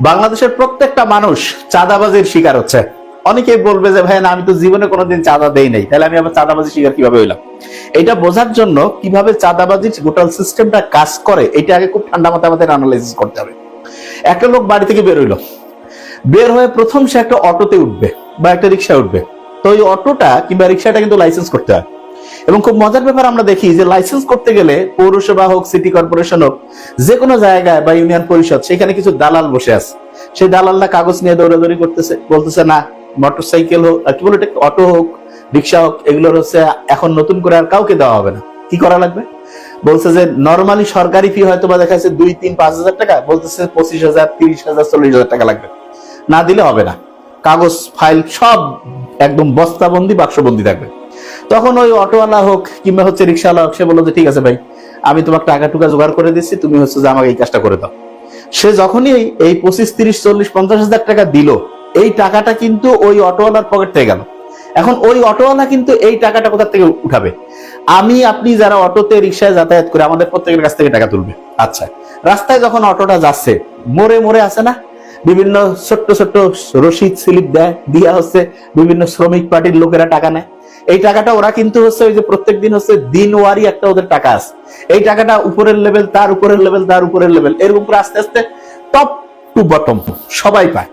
বাংলাদেশের প্রত্যেকটা মানুষ চাঁদাবাজির শিকার হচ্ছে। অনেকেই বলবে যে ভাই না, আমি তো জীবনে কোনোদিন চাঁদা দেই নাই। তাহলে আমি আবার চাঁদাবাজি শিকার কীভাবে হইলাম? এটা বোঝার জন্য কীভাবে চাঁদাবাজির গোটাল সিস্টেমটা কাজ করে, এটা আগে খুব ঠান্ডা মাথায় আমাদের অ্যানালাইসিস করতে হবে। একটা লোক বাড়ি থেকে বের হইল। বের হয়ে প্রথম সে একটা অটোতে উঠবে বা একটা রিক্সায় উঠবে। তো ওই অটোটা কিংবা রিক্সাটা কিন্তু লাইসেন্স করতে হয়। এবং খুব মজার ব্যাপার আমরা দেখি যে লাইসেন্স করতে গেলে পৌরসভা হোক সিটি কর্পোরেশন হোক, যে কোনো জায়গায় বা ইউনিয়ন পরিষদ, সেখানে কিছু দালাল বসে আছে। সেই দালালরা কাগজ নিয়ে দৌড়াদৌড়ি করতেছে, বলতেছে, না মোটর সাইকেল হোক কি বলে অটো হোক রিক্সা হোক, এগুলোর হচ্ছে এখন নতুন করে আর কাউকে দেওয়া হবে না। কি করা লাগবে? বলছে যে নর্মালি সরকারি ফি হয়তো বা দেখা দুই, তিন, পাঁচ হাজার টাকা, বলতেছে পঁচিশ হাজার, তিরিশ হাজার, চল্লিশ হাজার টাকা লাগবে। না দিলে হবে না। কাগজ ফাইল সব একদম বস্তাবন্দি, বাক্সবন্দি থাকবে। তখন ওই অটোওয়ালা হোক কিংবা হচ্ছে রিক্সাওয়ালা হোক, সে বলল যে, ঠিক আছে ভাই, আমি তোমার টাকা টুকা জোগাড় করে দিচ্ছি, তুমি হচ্ছে যে আমাকে এই কাজটা করে দাও। সে যখনই এই- পঁচিশ, তিরিশ, চল্লিশ, পঞ্চাশ হাজার টাকা দিল, এই টাকাটা কিন্তু ওই অটোওয়ালার পকেট থেকে গেল। এখন ওই অটোওয়ালা কিন্তু এই টাকাটা কোথা থেকে উঠাবে? আমি, আপনি যারা অটোতে, রিক্সায় যাতায়াত করে আমাদের প্রত্যেকের কাছ থেকে টাকা তুলবে। আচ্ছা রাস্তায় যখন অটোটা যাচ্ছে, মোড়ে মোড়ে আছে না? বিভিন্ন ছোট্ট ছোট্ট রসিদ স্লিপ দেয়, দিয়া হচ্ছে বিভিন্ন শ্রমিক পার্টির লোকেরা টাকা নেয়। এই টাকাটা ওরা কিন্তু হচ্ছে ওই যে প্রত্যেক দিন হচ্ছে দিন ওয়ারি একটা ওদের টাকা আছে। এই টাকাটা উপরের লেভেল তার উপরের লেভেল তার উপরের লেভেল এরকম করে আস্তে আস্তে টপ টু বটম সবাই পায়।